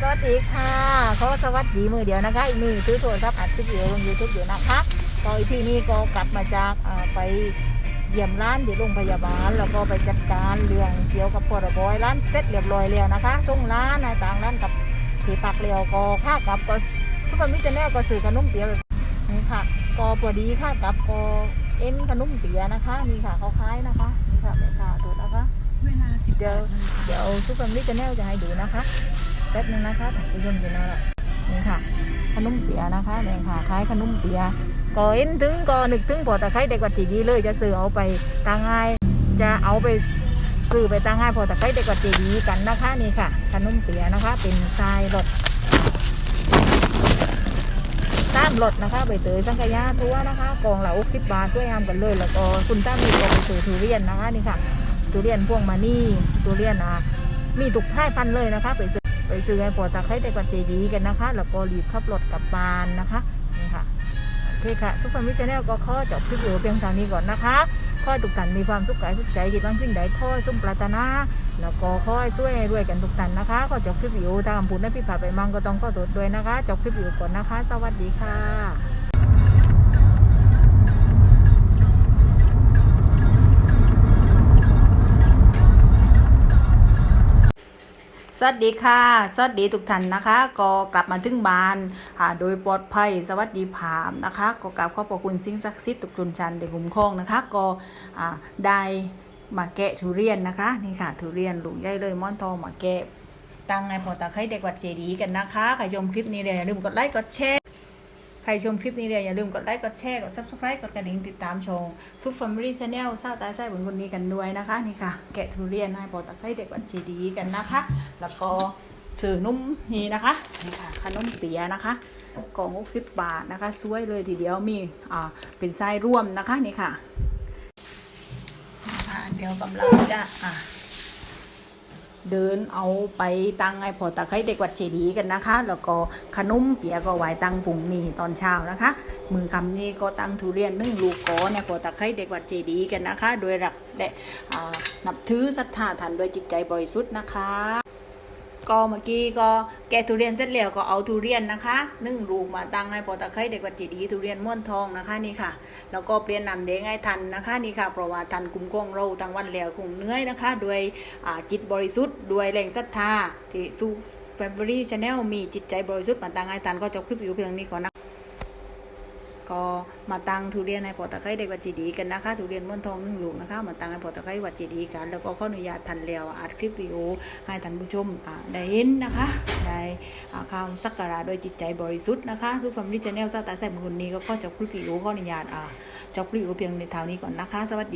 สวัสดีค่ะขอสวัสดีมือเดียวนะคะ อีกมือซื้อโทรศัพท์อัดคลิปวิดีโอลงยูทูบอยู่นะคะก็อีพีนี้ก็กลับมาจากไปเยี่ยมร้านที่โรงพยาบาล แล้วก็ไปจัดการเรื่องเกี่ยวกับพรบร้านเสร็จเรียบร้อยแล้วนะคะส่งร้านนะต่างร้านกับที่ปักเรียวก็ค่ากับก็ทุกคนมิจแน่ก็ซื้อขนมเปียะแบบนี่ค่ะก็พอดีค่ากับก็เอ็นขนมเปียนะคะนี่ค่ะเขาขายนะคะนี่ค่ะแม่ค้าตัวนะคะเวลาสิบเดี๋ยวเดี๋ยวซุปเปอร์มิชแนลจะให้ดูนะคะ ป๊บนึงนะคะท่านผู้ชมจะน่ารักนี่ค่ะ ขนมเปียะนะคะนี่ค่ะคล้ายขนมเปียะก็เอ็นถึงก็นึกถึงพอตะไคร้เด็กกว่าจีดีเลย จะซื้อเอาไปตางง่าย จะเอาไปซื้อไปตางง่ายพอตะไคร้เด็กกว่าจีดีกันนะคะนี่ค่ะ ขนมเปียะนะคะ เป็นทรายรสตามรสนะคะใบเตยสังขยาทั่วนะคะกล่องละอกสิบบาทช่วยงามกันเลย แล้วก็คุณต้ามีก็ไปซื้อทุเรียนนะคะนี่ค่ะทุเรียนพวงมานี่ทุเรียนอะมีทุกท่ายพันเลยนะคะไปซื้อ ไปซื้อไอ้ปอตาไคร้แต่กวนเจดีกันนะคะ แล้วก็รีบขับรถกลับบ้านนะคะนี่ค่ะโอเคค่ะซุปเปอร์มิชแนลก็ข้อจบคลิปวิดีโอเพียงเท่านี้ก่อนนะคะข้อตุกท่านมีความสุขกายสุขใจกิดบางสิ่งใดข้อสุ่มปรารถนาแล้วก็ข้อช่วยด้วยกันทุกท่านนะคะข้อจบคลิปวิดีโอตามพูดให้พี่ผ่าไปมั่งก็ต้องข้อตรวจด้วยนะคะจบคลิปวิดีโอก่อนนะคะ สวัสดีค่ะ สวัสดีค่ะ สวัสดีทุกท่านนะคะ ก็กลับมาถึงบ้านค่ะโดยปลอดภัยสวัสดีผามนะคะ ก็กราบขอบพระคุณสิ่งศักดิ์สิทธิ์ทุกทุนชันเด็กหุ่มคองนะคะ ก็อ่าได้มาแกะทุเรียนนะคะนี่ค่ะทุเรียนลุงใหญ่เลยม่อนทองมาแกะตั้งไงพอตาไข่เด็กวัดเจดีย์กันนะคะใครชมคลิปนี้เลยอย่าลืมกดไลค์กดแชร์ ใครชมคลิปนี้เลยอย่าลืมกดไลค์ กดแชร์ กด subscribe กดกระดิ่งติดตามชมซุปฟ a มิลี่ชาแนลซาตายไส้บนคนนี้กันด้วยนะคะ นี่ค่ะ แกะทุเรียนให้พอตาไคร้เด็กวัดเจดีกันนะคะ แล้วก็สื่อนุ่มนี่นะคะนี่ค่ะขนมเปียะนะคะกล่อง60บาทนะคะสวยเลยทีเดียวมีอ่าเป็นไส้ร่วมนะคะนี่ค่ะเดี๋ยวกำลังจะอ่า เดินเอาไปตังไอ้พอตะไคร้เด็กวัดเจดีย์กันนะคะ แล้วก็ขนมเปียะก็ไว้ตังผงนี่ตอนเช้านะคะ มือคำนี้ก็ตังทุเรียนนึ่งลูกกอเนี่ยพอตะไคร้เด็กวัดเจดีย์กันนะคะ โดยหลักและนับถือศรัทธาทันโดวยจิตใจบริสุทธิ์นะคะ ก็เมื่อกี้ก็แกะทุเรียนเสร็จแล้วก็เอาทุเรียนนะคะนึ่งลูกมาตั้งให้พอตะไคร้เด็กวัดจีดีทุเรียนม้วนทองนะคะนี่ค่ะ แล้วก็เปลี่ยนนำเด้งให้ทันนะคะนี่ค่ะเพราะว่าทันกุมกองเราตั้งวันแล้วคงเนื้อยนะคะ ด้วยจิตบริสุทธิ์ด้วยแรงศรัทธาที่สู้แฟมิลี่ชาแนลมีจิตใจบริสุทธิ์มาตั้งให้ทันก็จบคลิปอยู่เพียงนี้ก่อนนะ ก็มาตั้งทุเรียนให้พอตะไคร้เด็กวัดจีดีกันนะคะทุเรียนม่วนทองหนึ่งลูกนะคะมาตั้งให้พอตะไคร้วัดจีดีกัน แล้วก็ขออนุญาตทันแล้วอัดคลิปวิดีโอให้ท่านผู้ชมได้เห็นนะคะได้คำสักการะโดยจิตใจบริสุทธิ์นะคะสุฟามิลี่ชาแนลซาตาแซ่บคนนี้ก็ขอจบคลิปวิดีโอขออนุญาตจบคลิปวิดีโอเพียงในเท่านี้ก่อนนะคะ สวัสดี